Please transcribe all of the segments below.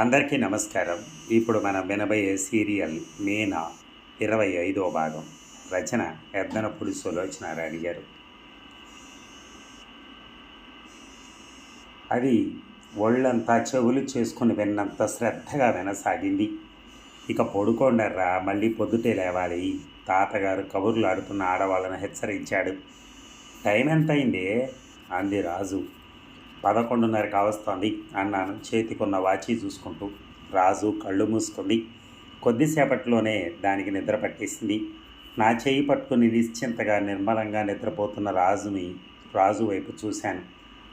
అందరికీ నమస్కారం. ఇప్పుడు మనం వినబోయే సీరియల్ మీనా ఇరవై ఐదో భాగం. రచన ఎద్దనపుడి సులోచనారాణి గారు. అది ఒళ్ళంతా చెవులు చేసుకుని విన్నంత శ్రద్ధగా వినసాగింది. ఇక పొడుకోండర్రా మళ్ళీ పొద్దుటే లేవాలి. తాతగారు కబుర్లు ఆడుతున్న ఆడవాళ్ళను హెచ్చరించాడు. టైం ఎంత అంది రాజు. పదకొండున్నర కావస్తోంది అన్నాను. చేతికున్న వాచి చూసుకుంటూ రాజు కళ్ళు మూసుకుంది కొద్దిసేపట్లోనే దానికి నిద్ర పట్టేసింది. నా చేయి పట్టుకుని నిశ్చింతగా నిర్మలంగా నిద్రపోతున్న రాజుని రాజు వైపు చూశాను.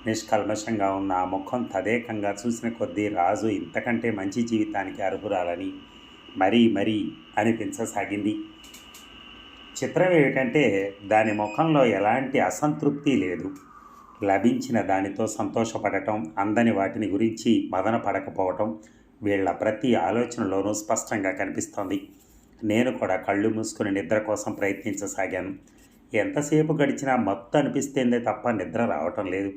నిష్కల్మషంగా ఉన్న ఆ ముఖం తదేకంగా చూసిన కొద్దీ రాజు ఇంతకంటే మంచి జీవితానికి అర్హురాలని మరీ మరీ అనిపించసాగింది. చిత్రం ఏమిటంటే దాని ముఖంలో ఎలాంటి అసంతృప్తి లేదు. లభించిన దానితో సంతోషపడటం అందని వాటిని గురించి మదన పడకపోవటం వీళ్ళ ప్రతి ఆలోచనలోనూ స్పష్టంగా కనిపిస్తోంది. నేను కూడా కళ్ళు మూసుకుని నిద్ర కోసం ప్రయత్నించసాగాను. ఎంతసేపు గడిచినా మత్తు అనిపిస్తేందే తప్ప నిద్ర రావటం లేదు.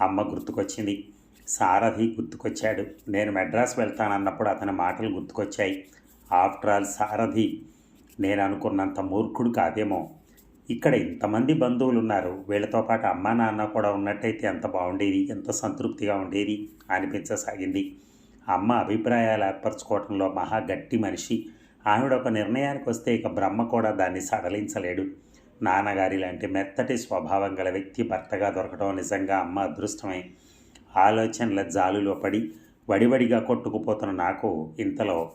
అమ్మ గుర్తుకొచ్చింది. సారథి గుర్తుకొచ్చాడు. నేను మెడ్రాస్ వెళ్తానన్నప్పుడు అతని మాటలు గుర్తుకొచ్చాయి. ఆఫ్టర్ ఆల్ సారథి నేను అనుకున్నంత మూర్ఖుడు కాదేమో. ఇక్కడ ఇంతమంది బంధువులు ఉన్నారు వీళ్ళతో పాటు అమ్మా నాన్న కూడా ఉన్నట్టయితే ఎంత బాగుండేది ఎంత సంతృప్తిగా ఉండేది అనిపించసాగింది. అమ్మ అభిప్రాయాలు ఏర్పరచుకోవడంలో మహా గట్టి మనిషి. ఆవిడ ఒక నిర్ణయానికి వస్తే ఇక బ్రహ్మ కూడా దాన్ని సడలించలేడు. నాన్నగారి లాంటి మెత్తటి స్వభావం గల వ్యక్తి భర్తగా దొరకడం నిజంగా అమ్మ అదృష్టమే. ఆలోచనల జాలులో పడి వడివడిగా కొట్టుకుపోతున్న నాకు ఇంతలో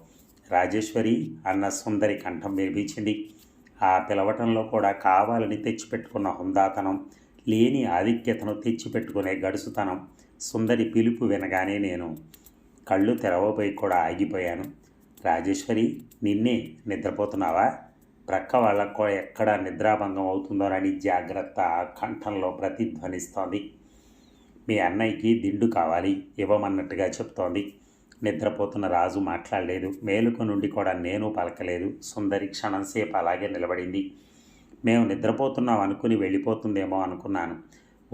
రాజేశ్వరి అన్న సుందరి కంఠం వినిపించింది. ఆ పిలవటంలో కూడా కావాలని తెచ్చిపెట్టుకున్న హుందాతనం లేని ఆధిక్యతను తెచ్చిపెట్టుకునే గడుసుతనం సుందరి పిలుపు వినగానే నేను కళ్ళు తెరవబోయి కూడా ఆగిపోయాను. రాజేశ్వరి నిన్నే నిద్రపోతున్నావా? ప్రక్క వాళ్ళకు ఎక్కడ నిద్రాభంగం అవుతుందోనని జాగ్రత్త కంఠంలో ప్రతిధ్వనిస్తోంది. మీ అన్నయ్యకి దిండు కావాలి ఇవ్వమన్నట్టుగా చెప్తోంది. నిద్రపోతున్న రాజు మాట్లాడలేదు. మేలుకు నుండి కూడా నేను పలకలేదు. సుందరి క్షణంసేపు అలాగే నిలబడింది. మేము నిద్రపోతున్నాం అనుకుని వెళ్ళిపోతుందేమో అనుకున్నాను.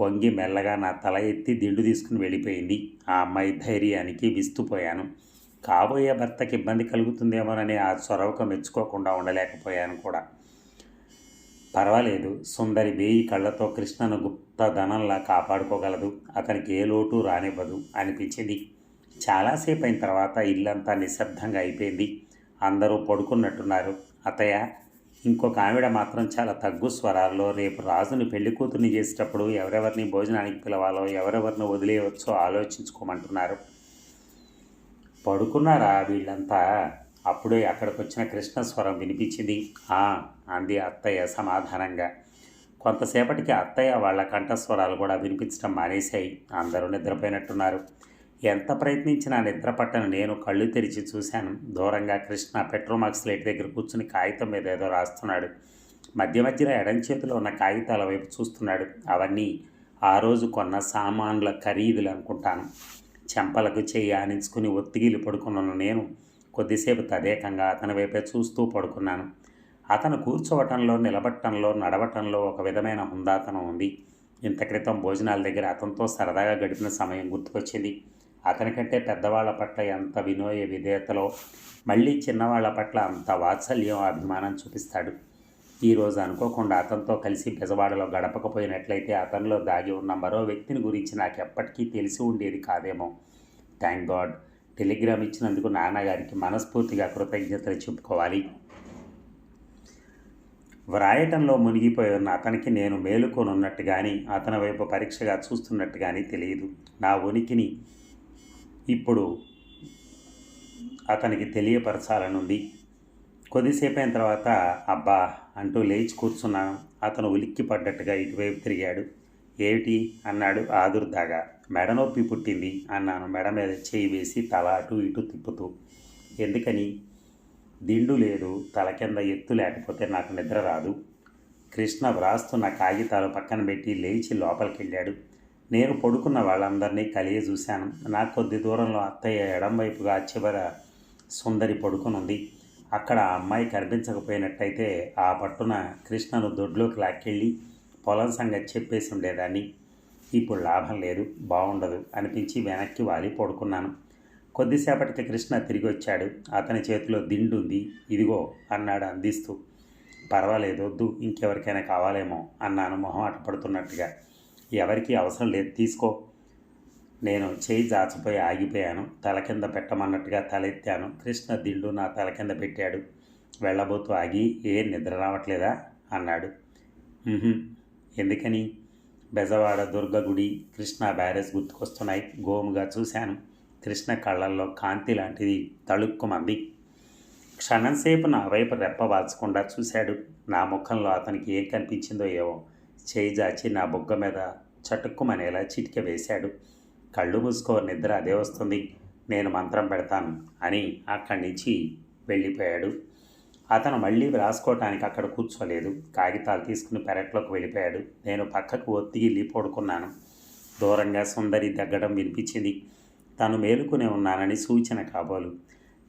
వంగి మెల్లగా నా తల ఎత్తి దిండు తీసుకుని వెళ్ళిపోయింది. ఆ అమ్మాయి ధైర్యానికి విస్తుపోయాను. కాబోయే భర్తకి ఇబ్బంది కలుగుతుందేమోనని ఆ చొరవక మెచ్చుకోకుండా ఉండలేకపోయాను కూడా. పర్వాలేదు. సుందరి వేయి కళ్ళతో కృష్ణను గుప్త ధనంలా కాపాడుకోగలదు. అతనికి ఏ లోటు రానివ్వదు అనిపించింది. చాలాసేపు అయిన తర్వాత ఇల్లంతా నిశ్శబ్దంగా అయిపోయింది. అందరూ పడుకున్నట్టున్నారు. అతయ్య ఇంకొక ఆవిడ మాత్రం చాలా తగ్గు స్వరాల్లో రేపు రాజుని పెళ్ళి కూతుర్ని చేసేటప్పుడు ఎవరెవరిని భోజనానికి పిలవాలో ఎవరెవరిని వదిలేయవచ్చో ఆలోచించుకోమంటున్నారు. పడుకున్నారా వీళ్ళంతా? అప్పుడే అక్కడికి వచ్చిన కృష్ణస్వరం వినిపించింది. "ఆ," అంది అత్తయ్య సమాధానంగా. కొంతసేపటికి అత్తయ్య వాళ్ళ కంఠస్వరాలు కూడా వినిపించడం మానేశాయి. అందరూ నిద్రపోయినట్టున్నారు. ఎంత ప్రయత్నించినా నిద్ర పట్టని నేను కళ్ళు తెరిచి చూశాను. దూరంగా కృష్ణ పెట్రోమాక్స్ లైట్ దగ్గర కూర్చుని కాగితం మీద ఏదో రాస్తున్నాడు. మధ్య మధ్యలో ఎడం చేతిలో ఉన్న కాగితాల వైపు చూస్తున్నాడు. అవన్నీ ఆ రోజు కొన్న సామాన్ల ఖరీదులు అనుకుంటాను. చెంపలకు చెయ్యి ఆనించుకుని ఒత్తిగిలి పడుకున్న నేను కొద్దిసేపు తదేకంగా అతని వైపే చూస్తూ పడుకున్నాను. అతను కూర్చోవటంలో నిలబట్టంలో నడవటంలో ఒక విధమైన హుందాతనం ఉంది. ఇంత క్రితం భోజనాల దగ్గర అతనితో సరదాగా గడిపిన సమయం గుర్తుకొచ్చింది. అతనికంటే పెద్దవాళ్ళ పట్ల ఎంత వినోయ విధేయతలో మళ్ళీ చిన్నవాళ్ళ పట్ల అంత వాత్సల్యం అభిమానం చూపిస్తాడు. ఈరోజు అనుకోకుండా అతనితో కలిసి బెజవాడలో గడపకపోయినట్లయితే అతనిలో దాగి ఉన్న మరో వ్యక్తిని గురించి నాకు ఎప్పటికీ తెలిసి ఉండేది కాదేమో. Thank God. టెలిగ్రామ్ ఇచ్చినందుకు నాన్నగారికి మనస్ఫూర్తిగా కృతజ్ఞతలు చెప్పుకోవాలి. వ్రాయటంలో మునిగిపోయి ఉన్న అతనికి నేను మేలుకొనున్నట్టు కానీ అతని వైపు పరీక్షగా చూస్తున్నట్టు కానీ తెలియదు. నా ఉనికిని ఇప్పుడు అతనికి తెలియపరచాలనుంది కొద్దిసేపు అయిన తర్వాత అబ్బా అంటూ లేచి కూర్చున్నాను అతను ఉలిక్కి పడ్డట్టుగా ఇటువైపు తిరిగాడు. ఏమిటి? అన్నాడు ఆదుర్దాగా. మెడ నొప్పి పుట్టింది అన్నాను మెడ మీద చేయి వేసి తల అటు ఇటు తిప్పుతూ. ఎందుకని? దిండు లేదు తల కింద ఎత్తు లేకపోతే నాకు నిద్ర రాదు. కృష్ణ వ్రాస్తున్న కాగితాలు పక్కన పెట్టి లేచి లోపలికి వెళ్ళాడు నేను పడుకున్న వాళ్ళందరినీ కలిగి చూశాను. నాకు కొద్ది దూరంలో అత్తయ్య ఎడం వైపుగా చివర సుందరి పడుకునుంది. అక్కడ ఆ అమ్మాయి కనిపించకపోయినట్టయితే ఆ పట్టున కృష్ణను దొడ్లోకి లాక్కెళ్ళి పొలం సంగతి చెప్పేసి ఉండేదాన్ని. ఇప్పుడు లాభం లేదు బాగుండదు అనిపించి వెనక్కి వాలి పడుకున్నాను. కొద్దిసేపటికి కృష్ణ తిరిగి వచ్చాడు అతని చేతిలో దిండుంది. ఇదిగో అన్నాడు అందిస్తూ. పర్వాలేదు వద్దు ఇంకెవరికైనా కావాలేమో అన్నాను మొహం అటపడుతున్నట్టుగా ఎవరికీ అవసరం లేదు. తీసుకో. నేను చేయి జాచిపోయి ఆగిపోయాను. తల కింద పెట్టమన్నట్టుగా తలెత్తాను. కృష్ణ దిండు నా తల కింద పెట్టాడు. వెళ్ళబోతూ ఆగి ఏ నిద్ర రావట్లేదా? అన్నాడు. ఎందుకని? బెజవాడ దుర్గగుడి కృష్ణ బ్యారేజ్ గుర్తుకొస్తున్నాయి. గోముగా చూశాను. కృష్ణ కళ్ళల్లో కాంతి లాంటిది తళుక్కుమంది క్షణంసేపు నా వైపు రెప్పవాల్చకుండా చూశాడు. నా ముఖంలో అతనికి ఏం కనిపించిందో ఏవో చేయి జాచి నా బుగ్గ మీద చటుక్కుమనేలా చిటిక వేశాడు. కళ్ళు మూసుకో నిద్ర అదే వస్తుంది. నేను మంత్రం పెడతాను అని అక్కడి నుంచి వెళ్ళిపోయాడు. అతను మళ్ళీ వ్రాసుకోవటానికి అక్కడ కూర్చోలేదు. కాగితాలు తీసుకుని పెరట్లోకి వెళ్ళిపోయాడు. నేను పక్కకు ఒత్తిగి పడుకున్నాను. దూరంగా సుందరి దగ్గడం వినిపించింది. తను మేలుకునే ఉన్నానని సూచన కాబోలు.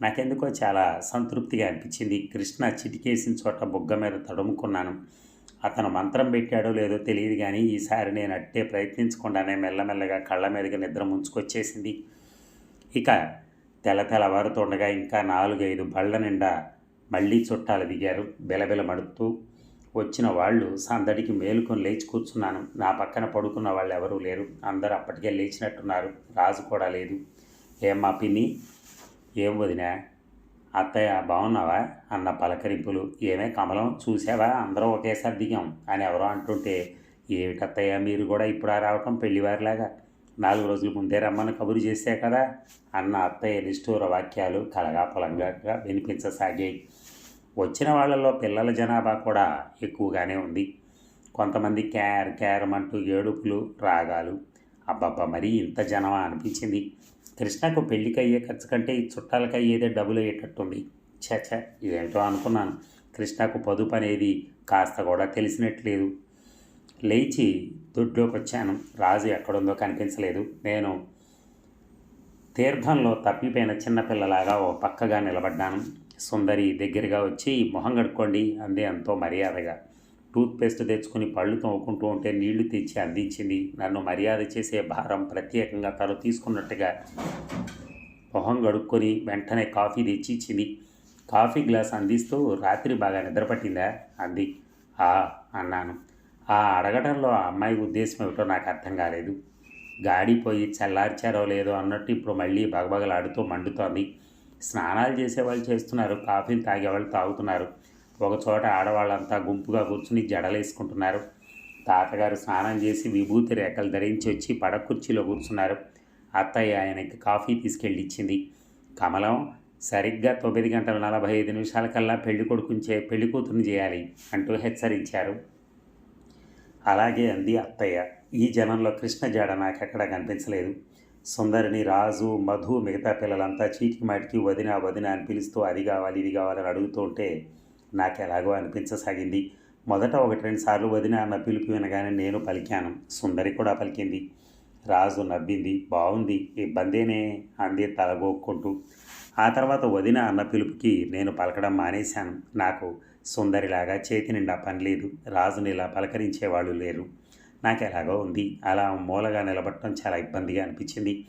నాకెందుకో చాలా సంతృప్తిగా అనిపించింది. కృష్ణ చిటికేసిన చోట బుగ్గ మీద తడుముకున్నాను. అతను మంత్రం పెట్టాడో లేదో తెలియదు కానీ ఈసారి నేను అట్టే ప్రయత్నించకుండానే మెల్లమెల్లగా కళ్ళ మీదకి నిద్ర ముంచుకొచ్చేసింది. ఇక తెల తెల్లవారుతుండగా ఇంకా నాలుగైదు బళ్ళ నిండా మళ్ళీ చుట్టాలు దిగారు. బిలబిలమడుతూ వచ్చిన వాళ్ళు సందడికి మేలుకొని లేచి కూర్చున్నాను. నా పక్కన పడుకున్న వాళ్ళు ఎవరూ లేరు. అందరూ అప్పటికే లేచినట్టున్నారు. రాజు కూడా లేదు. ఏం మా పిన్ని? ఏం వదినా? అత్తయ్య బాగున్నావా అన్న పలకరింపులు. ఏమే కమలం? చూసావా అందరూ ఒకేసారి దిగాం. అని ఎవరో అంటుంటే ఏమిటత్తయ్య మీరు కూడా ఇప్పుడా రావటం పెళ్ళివారిలాగా నాలుగు రోజుల ముందే రమ్మని కబురు చేశా కదా? అన్న అత్తయ్య నిష్ఠూర వాక్యాలు కలగాపలంగా వినిపించసాగాయి. వచ్చిన వాళ్ళలో పిల్లల జనాభా కూడా ఎక్కువగానే ఉంది. కొంతమంది క్యార్ క్యారమంటూ ఏడుపులు రాగాలు. అబ్బబ్బా మరీ ఇంత జనమా అనిపించింది. కృష్ణకు పెళ్ళికి అయ్యే ఖర్చు కంటే ఈ చుట్టాలకు అయ్యేదే డబ్బులు అయ్యేటట్టుంది. ఛ ఇదేంటో అనుకున్నాను. కృష్ణకు పొదుపు అనేది కాస్త కూడా తెలిసినట్లేదు. లేచి దొడ్లోకి వచ్చాను రాజు ఎక్కడుందో కనిపించలేదు. నేను తీర్థంలో తప్పిపోయిన చిన్నపిల్లలాగా ఓ పక్కగా నిలబడ్డాను. సుందరి దగ్గరగా వచ్చి మొహం కడుక్కోండి అంది ఎంతో మర్యాదగా. టూత్పేస్ట్ తెచ్చుకుని పళ్ళు తోముకుంటూ ఉంటే నీళ్ళు తెచ్చి అందించింది. నన్ను మర్యాద చేసే భారం ప్రత్యేకంగా తను తీసుకున్నట్టుగా మొహం గడుక్కొని వెంటనే కాఫీ తెచ్చి ఇచ్చింది. కాఫీ గ్లాస్ అందిస్తూ రాత్రి బాగా నిద్రపట్టిందా? అంది. ఆ అన్నాను. ఆ అడగడంలో ఆ అమ్మాయి ఉద్దేశం ఏమిటో నాకు అర్థం కాలేదు. గాడిపోయి చల్లార్చారో లేదో అన్నట్టు ఇప్పుడు మళ్ళీ బగబగలాడుతూ మండుతోంది. స్నానాలు చేసేవాళ్ళు చేస్తున్నారు. కాఫీలు తాగేవాళ్ళు తాగుతున్నారు. ఒక చోట ఆడవాళ్ళంతా గుంపుగా కూర్చుని జడలేసుకుంటున్నారు. తాతగారు స్నానం చేసి విభూతి రేఖలు ధరించి వచ్చి పడకుర్చీలో కూర్చున్నారు. అత్తయ్య ఆయనకి కాఫీ తీసుకెళ్ళి ఇచ్చింది కమలం సరిగ్గా తొమ్మిది గంటల నలభై ఐదు నిమిషాలకల్లా పెళ్ళి కొడుకుని చే పెళ్ళి కూతురుని చేయాలి అంటూ హెచ్చరించారు. అలాగే అంది అత్తయ్య. ఈ జనంలో కృష్ణ జాడ నాకెక్కడా కనిపించలేదు. సుందరిని రాజు మధు మిగతా పిల్లలంతా చీటికి మాటికి వదిన వదిన అని పిలుస్తూ అది కావాలి ఇది కావాలని అడుగుతూ ఉంటే నాకు ఎలాగో అనిపించసాగింది. మొదట ఒకటి రెండు సార్లు వదిన అన్న పిలుపు వినగానే నేను పలికాను. సుందరి కూడా పలికింది. రాజు నవ్వింది. బాగుంది ఇబ్బందేనే అంది తలగోక్కుంటూ ఆ తర్వాత వదిన అన్న పిలుపుకి నేను పలకడం మానేశాను. నాకు సుందరిలాగా చేతి నిండా పని లేదు. రాజుని ఇలా పలకరించేవాళ్ళు లేరు. నాకు ఎలాగో ఉంది. అలా మూలగా నిలబడటం చాలా ఇబ్బందిగా అనిపించింది.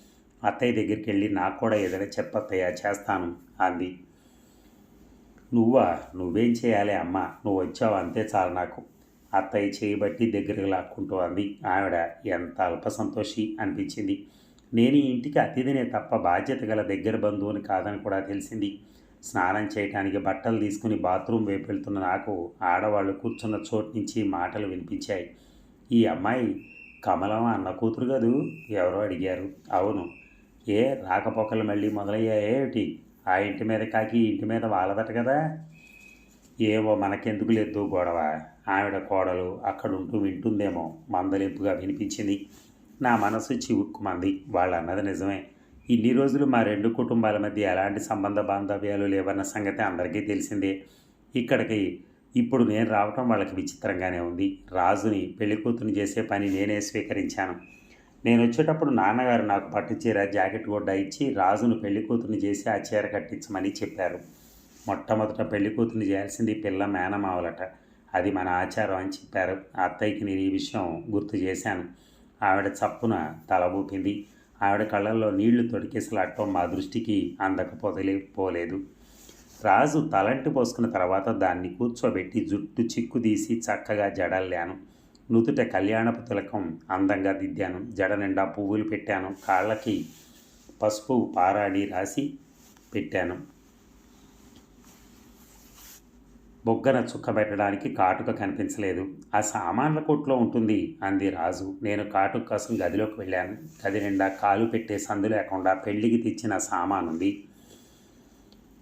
అత్తయ్య దగ్గరికి వెళ్ళి నాకు కూడా ఏదైనా చెప్పత్తయ్య చేస్తాను అంది. నువ్వా? నువ్వేం చేయాలి అమ్మ? నువ్వు వచ్చావు అంతే చాలు నాకు. అత్తయ్య చేయబట్టి దగ్గరికి లాక్కుంటూ అంది. ఆవిడ ఎంత అల్ప సంతోషి అనిపించింది. నేను ఈ ఇంటికి అతిథినే తప్ప బాధ్యత గల దగ్గర బంధువుని కాదని కూడా తెలిసింది. స్నానం చేయటానికి బట్టలు తీసుకుని బాత్రూమ్ వైపు వెళ్తున్న నాకు ఆడవాళ్ళు కూర్చున్న చోటు నుంచి మాటలు వినిపించాయి. ఈ అమ్మాయి కమలం అన్న కూతురు కదూ? ఎవరో అడిగారు. అవును. ఏ? రాకపోకలు మళ్ళీ మొదలయ్యాయేమిటి ఆ ఇంటి మీద కాకి ఈ ఇంటి మీద వాళ్ళదట కదా. ఏవో మనకెందుకు లేదు గొడవ. ఆవిడ కోడలు అక్కడుంటూ వింటుందేమో. మందలింపుగా వినిపించింది. నా మనసు చివుక్కుమంది. వాళ్ళు అన్నది నిజమే. ఇన్ని రోజులు మా రెండు కుటుంబాల మధ్య ఎలాంటి సంబంధ బాంధవ్యాలు లేవన్న సంగతి అందరికీ తెలిసిందే. ఇక్కడికి ఇప్పుడు నేను రావటం వాళ్ళకి విచిత్రంగానే ఉంది. రాజుని పెళ్ళి కూతురు చేసే పని నేనే స్వీకరించాను. నేను వచ్చేటప్పుడు నాన్నగారు నాకు పట్టు చీర జాకెట్ గుడ్డ ఇచ్చి రాజును పెళ్ళికూతురుని చేసి ఆ చీర కట్టించమని చెప్పారు. మొట్టమొదట పెళ్ళికూతురుని చేయాల్సింది పిల్ల మేనమావలట. అది మన ఆచారం అని చెప్పారు. అత్తయ్యకి నేను ఈ విషయం గుర్తు చేశాను. ఆవిడ చప్పున తల ఊపింది. ఆవిడ కళ్ళల్లో నీళ్ళు తొడికేసలాడటం మా దృష్టికి అందకపోతలే పోలేదు. రాజు తలంటి పోసుకున్న తర్వాత దాన్ని కూర్చోబెట్టి జుట్టు చిక్కు తీసి చక్కగా జడల్లాను. నుదుట కళ్యాణపు తిలకం అందంగా దిద్దాను. జడ నిండా పువ్వులు పెట్టాను. కాళ్ళకి పసుపు పారాడి రాసి పెట్టాను. బొగ్గన చుక్క పెట్టడానికి కాటుక కనిపించలేదు. ఆ సామాన్ల కొట్లో ఉంటుంది అంది రాజు. నేను కాటుక కోసం గదిలోకి వెళ్ళాను. గది నిండా కాలు పెట్టే సందు లేకుండా పెళ్ళికి తెచ్చిన సామానుంది.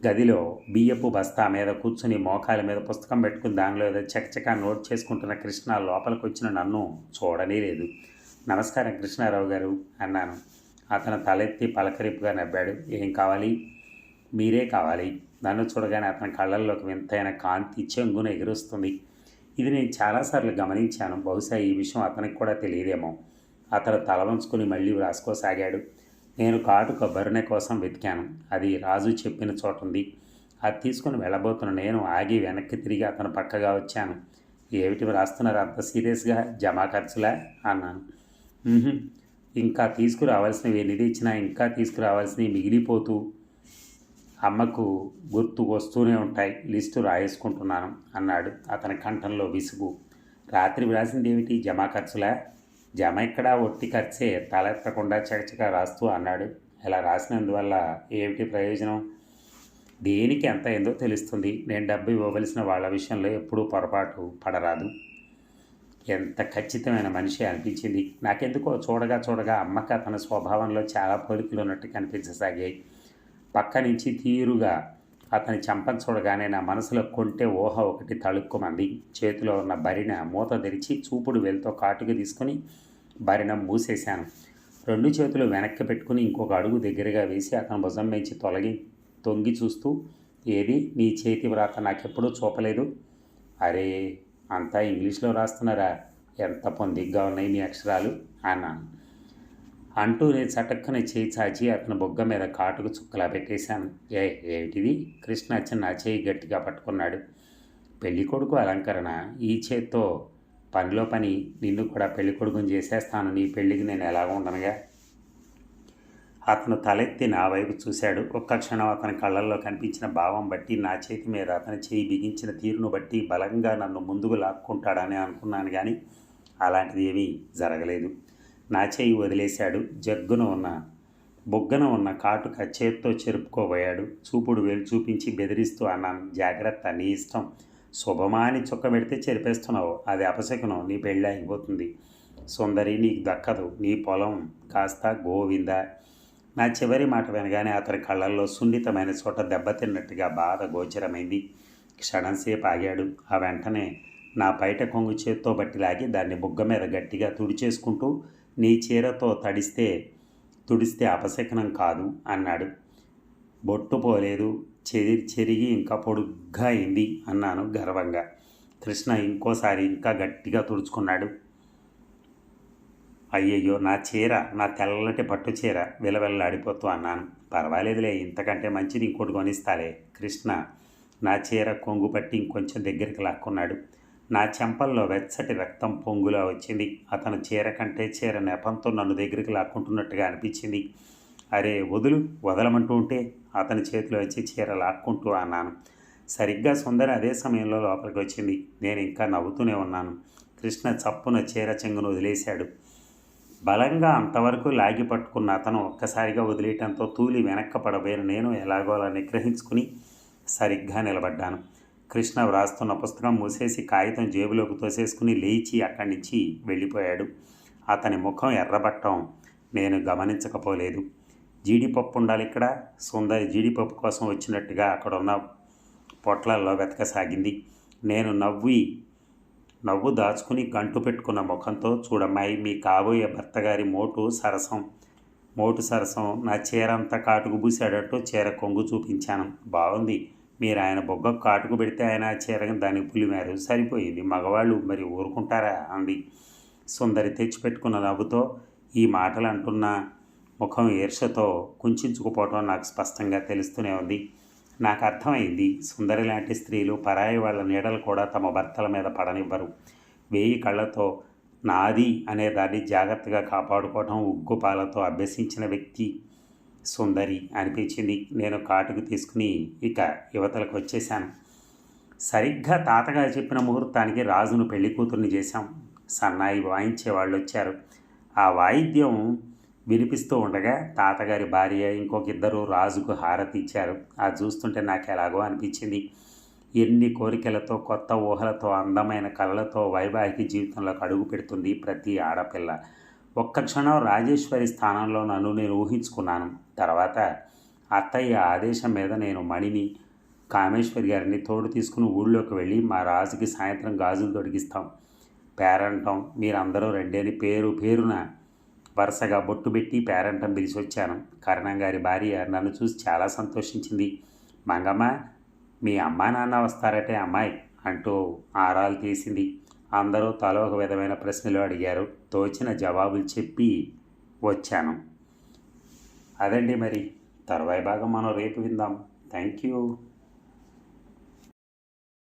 గదిలో బియ్యపు బస్తా మీద కూర్చుని మోకాల మీద పుస్తకం పెట్టుకుని దానిలో ఏదో చకచకా నోట్ చేసుకుంటున్న కృష్ణ లోపలికి వచ్చిన నన్ను చూడనే లేదు నమస్కారం కృష్ణారావు గారు అన్నాను. అతను తలెత్తి పలకరింపుగా నవ్వాడు. ఏం కావాలి? మీరే కావాలి. నన్ను చూడగానే అతని కళ్ళల్లోకి వింతైన కాంతి చెంగున ఎగురుస్తుంది. ఇది నేను చాలాసార్లు గమనించాను. బహుశా ఈ విషయం అతనికి కూడా తెలియదేమో. అతను తల వంచుకుని మళ్ళీ వ్రాసుకోసాగాడు. నేను కాటు బరుణె కోసం వెతికాను. అది రాజు చెప్పిన చోట ఉంది అది తీసుకుని వెళ్ళబోతున్న నేను ఆగి వెనక్కి తిరిగి అతను పక్కగా వచ్చాను. ఏమిటి రాస్తున్నారు? అంత సీరియస్గా జమా ఖర్చులా? అన్నాను. ఇంకా తీసుకురావాల్సినవి నిధి ఇచ్చినా ఇంకా తీసుకురావాల్సినవి మిగిలిపోతూ అమ్మకు గుర్తు వస్తూనే ఉంటాయి. లిస్టు రాయేసుకుంటున్నాను అన్నాడు అతని కంఠంలో విసుగు. రాత్రి వ్రాసింది ఏమిటి జమా ఖర్చులా? జమ ఎక్కడా ఒట్టి ఖర్చే తలెత్తకుండా చకచక రాస్తూ అన్నాడు. ఇలా రాసినందువల్ల ఏమిటి ప్రయోజనం? దేనికి ఎంత ఏందో తెలుస్తుంది. నేను డబ్బు ఇవ్వవలసిన వాళ్ళ విషయంలో ఎప్పుడూ పొరపాటు పడరాదు. ఎంత ఖచ్చితమైన మనిషి అనిపించింది. నాకెందుకో చూడగా చూడగా అమ్మక తన స్వభావంలో చాలా పోలికలు ఉన్నట్టు కనిపించసాగాయి. పక్క నుంచి తీరుగా అతని చంపను చూడగానే నా మనసులో కొంటే ఊహ ఒకటి తళుక్కుమంది. చేతిలో ఉన్న బరిన మూత తెరిచి చూపుడు వెలుతో కాటుకు తీసుకుని బరిన మూసేశాను. రెండు చేతులు వెనక్కి పెట్టుకుని ఇంకొక అడుగు దగ్గరగా వేసి అతని భుజం పెంచి తొలగి తొంగి చూస్తూ ఏది? నీ చేతి వ్రాత నాకెప్పుడూ చూపలేదు? అరే అంతా ఇంగ్లీష్లో రాస్తున్నారా? ఎంత పొందిగ్గా ఉన్నాయి మీ అక్షరాలు? అన్నాను. అంటూ నేను చటక్కన చేయి చాచి అతని బొగ్గ మీద కాటుకు చుక్కలా పెట్టేశాను. ఏ ఏమిటిది? కృష్ణ నా చేయి గట్టిగా పట్టుకున్నాడు. పెళ్ళి కొడుకు అలంకరణ? ఈ చేత్తో పనిలో పని. నిన్ను కూడా పెళ్ళి కొడుకుని చేసేస్తాను. నీ పెళ్ళికి నేను ఎలాగ ఉండనుగా. అతను తలెత్తి నా వైపు చూశాడు. ఒక్క క్షణం అతని కళ్ళల్లో కనిపించిన భావం బట్టి నా చేతి మీద అతని చేయి బిగించిన తీరును బట్టి బలంగా నన్ను ముందుకు లాక్కుంటాడని అనుకున్నాను కానీ అలాంటిది ఏమీ జరగలేదు. నా చేయి వదిలేశాడు. జగ్గున ఉన్న బొగ్గన ఉన్న కాటుక చేత్తో చెరుపుకోబోయాడు. చూపుడు వేలు చూపించి బెదిరిస్తూ అన్నాను జాగ్రత్త నీ ఇష్టం. శుభమా అని చుక్క పెడితే చెరిపేస్తున్నావు. అది అపశకునం నీ పెళ్ళి అయిపోతుంది. సుందరి నీకు దక్కదు. నీ పొలం కాస్త గోవింద. నా చివరి మాట వినగానే అతని కళ్ళల్లో సున్నితమైన చోట దెబ్బతిన్నట్టుగా బాధ గోచరమైంది. క్షణంసేపు ఆగాడు. ఆ వెంటనే నా బయట కొంగు చేత్తో బట్టి లాగి దాన్ని బుగ్గ మీద గట్టిగా తుడిచేసుకుంటూ నీ చీరతో తడిస్తే తుడిస్తే అపశకనం కాదు అన్నాడు. బొట్టు పోలేదు. చెరి చెరిగి ఇంకా పొడుగ్గా అయింది అన్నాను గర్వంగా. కృష్ణ ఇంకోసారి ఇంకా గట్టిగా తుడుచుకున్నాడు. అయ్యయ్యో నా చీర నా తెల్లటి పట్టు చీర విలవెల్లాడిపోతూ అన్నాను. పర్వాలేదులే ఇంతకంటే మంచిది ఇంకోటి కొనిస్తాలే. కృష్ణ నా చీర కొంగు పట్టి ఇంకొంచెం దగ్గరికి లాక్కున్నాడు. నా చెంపల్లో వెచ్చటి రక్తం పొంగులా వచ్చింది. అతను చీర కంటే చీర నెపంతో నన్ను దగ్గరికి లాక్కుంటున్నట్టుగా అనిపించింది. అరే వదులు వదలమంటూ ఉంటే అతని చేతిలో వచ్చి చీర లాక్కుంటూ అన్నాను. సరిగ్గా సుందరి అదే సమయంలో లోపలికి వచ్చింది. నేను ఇంకా నవ్వుతూనే ఉన్నాను. కృష్ణ చప్పున చీర చెంగును వదిలేశాడు. బలంగా అంతవరకు లాగి పట్టుకున్న అతను ఒక్కసారిగా వదిలేయటంతో తూలి వెనక్క పడబోయిన నేను ఎలాగో అలా నిగ్రహించుకుని సరిగ్గా నిలబడ్డాను. కృష్ణ వ్రాస్తున్న పుస్తకం మూసేసి కాగితం జేబులోకి తోసేసుకుని లేచి అక్కడి నుంచి వెళ్ళిపోయాడు. అతని ముఖం ఎర్రబట్టం. నేను గమనించకపోలేదు. జీడిపప్పు ఉండాలి ఇక్కడ. సుందరి జీడిపప్పు కోసం వచ్చినట్టుగా అక్కడున్న పొట్లల్లో వెతకసాగింది. నేను నవ్వి నవ్వు దాచుకుని గంటు పెట్టుకున్న ముఖంతో చూడమ్మాయి మీ కాబోయే భర్తగారి మోటు సరసం మోటు సరసం. నా చీర అంతా కాటుకు పూసాడట్టు చీర కొంగు చూపించాను. బాగుంది. మీరు ఆయన బొగ్గ కాటుకు పెడితే ఆయన ఆ దానికి పులిమారు సరిపోయింది. మగవాళ్ళు మరి ఊరుకుంటారా అంది. సుందరి తెచ్చిపెట్టుకున్న నవ్వుతో ఈ మాటలు అంటున్న ముఖం ఈర్షతో కుంచుకుపోవటం నాకు స్పష్టంగా తెలుస్తూనే ఉంది. నాకు అర్థమైంది. సుందరి లాంటి స్త్రీలు పరాయి వాళ్ళ నీడలు కూడా తమ భర్తల మీద పడనివ్వరు. వేయి కళ్ళతో నాది అనే దాన్ని జాగ్రత్తగా కాపాడుకోవటం ఉగ్గుపాలతో అభ్యసించిన వ్యక్తి సుందరి అనిపించింది. నేను కాటుకు తీసుకుని ఇక యువతలకు వచ్చేశాను. సరిగ్గా తాతగారు చెప్పిన ముహూర్తానికి రాజును పెళ్ళి కూతుర్ని చేశాం. సన్నాయి వాయించే వాళ్ళు వచ్చారు. ఆ వాయిద్యం వినిపిస్తూ ఉండగా తాతగారి భార్య ఇంకొక ఇద్దరు రాజుకు హారతి ఇచ్చారు. అది చూస్తుంటే నాకు ఎలాగో అనిపించింది. ఎన్ని కోరికలతో కొత్త ఊహలతో అందమైన కళలతో వైవాహిక జీవితంలోకి అడుగు పెడుతుంది ప్రతి ఆడపిల్ల. ఒక్క క్షణం రాజేశ్వరి స్థానంలో నన్ను నేను ఊహించుకున్నాను. తర్వాత అత్తయ్య ఆదేశం మీద నేను మణిని కామేశ్వరి గారిని తోడు తీసుకుని ఊళ్ళోకి వెళ్ళి మా రాజుకి సాయంత్రం గాజులు తొడిగిస్తాం. పేరంటం మీరందరూ రండి అని పేరు పేరున వరుసగా బొట్టు పెట్టి పేరంటం పిలిచి వచ్చాను. కరణం గారి భార్య నన్ను చూసి చాలా సంతోషించింది. మంగమ్మ మీ అమ్మా నాన్న వస్తారటే అమ్మాయి అంటూ ఆరాలు తీసింది. అందరూ తలో ఒక విధమైన ప్రశ్నలు అడిగారు. తోచిన జవాబులు చెప్పి వచ్చాను. అదండి మరి. తర్వాయి భాగం మనం రేపు విందాం. Thank you